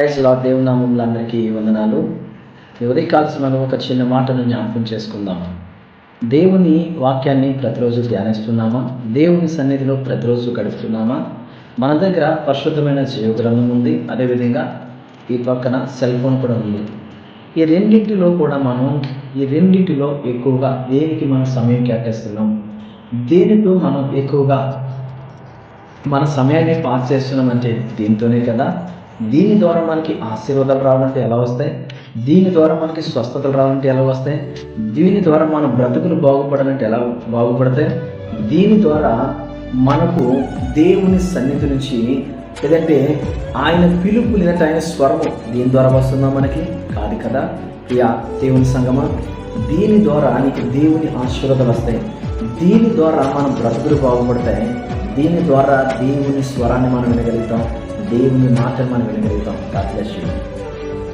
Praise lord దేవుని నామంలో అందరికీ వందనాలు. ఎవరికి ఉదయకాల మనం ఒక చిన్న మాటను జ్ఞాపకం చేసుకుందాము. దేవుని వాక్యాన్ని ప్రతిరోజు ధ్యానిస్తున్నామా? దేవుని సన్నిధిలో ప్రతిరోజు గడుపుతున్నామా? మన దగ్గర పరిశుద్ధమైన జీవగ్రంథం ఉంది. అదేవిధంగా ఈ పక్కన సెల్ ఫోన్ కూడా ఉంది. ఈ రెండింటిలో కూడా మనం ఈ రెండింటిలో ఎక్కువగా దేనికి మనం సమయం కేటాయిస్తున్నాం? దేనితో మనం ఎక్కువగా మన సమయాన్ని పాస్ చేస్తున్నామంటే దీంతోనే కదా. దీని ద్వారా మనకి ఆశీర్వాదాలు రావాలంటే ఎలా వస్తాయి? దీని ద్వారా మనకి స్వస్థతలు రావాలంటే ఎలా వస్తాయి? దీని ద్వారా మన బ్రతుకులు బాగుపడాలంటే ఎలా బాగుపడతాయి? దీని ద్వారా మనకు దేవుని సన్నిధి నుంచి లేదంటే ఆయన పిలుపు లేదంటే ఆయన స్వరము దీని ద్వారా వస్తుందా మనకి? కాదు కదా ప్రియా దేవుని సంగమా? దీని ద్వారా నీకు దేవుని ఆశీర్వాదాలు వస్తాయి. దీని ద్వారా మన బ్రతుకులు బాగుపడతాయి. దీని ద్వారా దేవుని స్వరాన్ని మనం వినగలుగుతాం దేవుని మాటను మనం వినగలుగుతాం God.